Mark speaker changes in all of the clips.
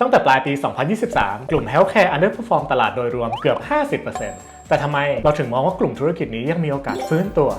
Speaker 1: ตั้งแต่ปลายปี 2023 กลุ่ม Healthcare underperform ตลาดโดยรวมเกือบ 50%แต่ทำไมเราถึงมองว่ากลุ่มธุรกิจนี้ยังมีโอกาสฟื้นตัว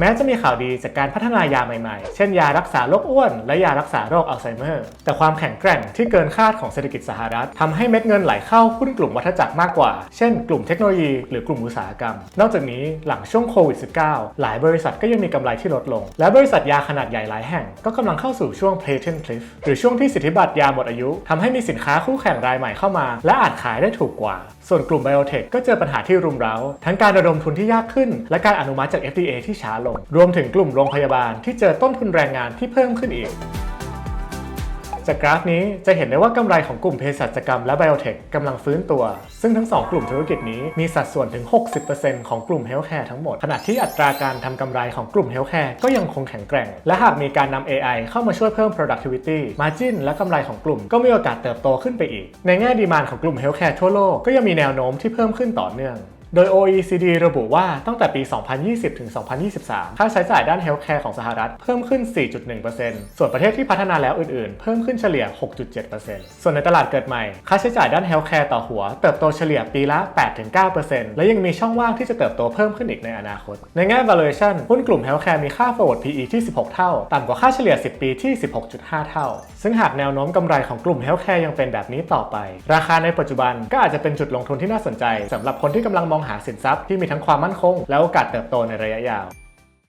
Speaker 1: แม้จะมีข่าวดีจากการพัฒนายาใหม่ๆ เช่นยารักษาโรคอ้วน และยารักษาโรคอัลไซเมอร์ แต่ความแข็งแกร่งที่เกินคาดของเศรษฐกิจสหรัฐทำให้เม็ดเงินไหลเข้าหุ้นกลุ่มวัฏจักรมากกว่า เช่น กลุ่มเทคโนโลยี หรือกลุ่มอุตสาหกรรม นอกจากนี้หลังช่วงโควิด -19 หลายบริษัทก็ยังมีกำไรที่ลดลง และบริษัทยาขนาดใหญ่หลายแห่ง ก็กำลังเข้าสู่ช่วง patent cliff หรือช่วงที่สิทธิบัตรยาหมดอายุทำให้มีสินค้าคู่แข่งรายใหม่เข้ามา และอาจขายได้ถูกกว่า ส่วนกลุ่มไบโอเทคก็เจอปัญหาที่รุมเร้า ทั้งการระดมทุนที่ยากขึ้น และการอนุมัติจาก FDA ที่ช้าลงรวมถึงกลุ่มโรงพยาบาลที่เจอต้นทุนแรงงานที่เพิ่มขึ้นอีก จากกราฟนี้จะเห็นได้ว่ากำไรของกลุ่มเภสัชกรรมและไบโอเทคกำลังฟื้นตัว ซึ่งทั้ง 2 กลุ่มธุรกิจนี้มีสัดส่วนถึง 60%ของกลุ่มเฮลท์แคร์ทั้งหมด ขณะที่อัตราการทำกำไรของกลุ่มเฮลท์แคร์ก็ยังคงแข็งแกร่ง และหากมีการนำ AI เข้ามาช่วยเพิ่ม productivity margin และกำไรของกลุ่มก็มีโอกาสเติบโตขึ้นไปอีก ในแง่ดีมานของกลุ่มเฮลท์แคร์ทั่วโลกก็ยังมีแนวโน้มที่เพิ่มขึ้นต่อเนื่อง โดย OECD ระบุว่าตั้งแต่ปี 2020 ถึง 2023 ค่าใช้จ่ายด้านเฮลท์แคร์ของสหรัฐเพิ่มขึ้น 4.1%ส่วนประเทศที่พัฒนาแล้วอื่นๆ เพิ่มขึ้นเฉลี่ย 6.7%ส่วนในตลาดเกิดใหม่ ค่าใช้จ่ายด้านเฮลท์แคร์ต่อหัว เติบโตเฉลี่ยปีละ 8-9%และยังมีช่องว่างที่จะเติบโตเพิ่มขึ้นอีกในอนาคต ในแง่ valuation หุ้นกลุ่มเฮลท์แคร์มีค่า forward PE ที่ 16 เท่า ต่ำกว่าค่าเฉลี่ย 10 ปีที่ 16.5 เท่า ซึ่งหากแนวโน้มกำไรของกลุ่มเฮลท์แคร์ยังเป็นแบบนี้ต่อไป ราคาในปัจจุบันก็อาจจะเป็นจุดลงทุนที่น่าสนใจสำหรับคนที่กำลังมองหาสินทรัพย์ที่มีทั้งความมั่นคง และโอกาสเติบโตในระยะยาว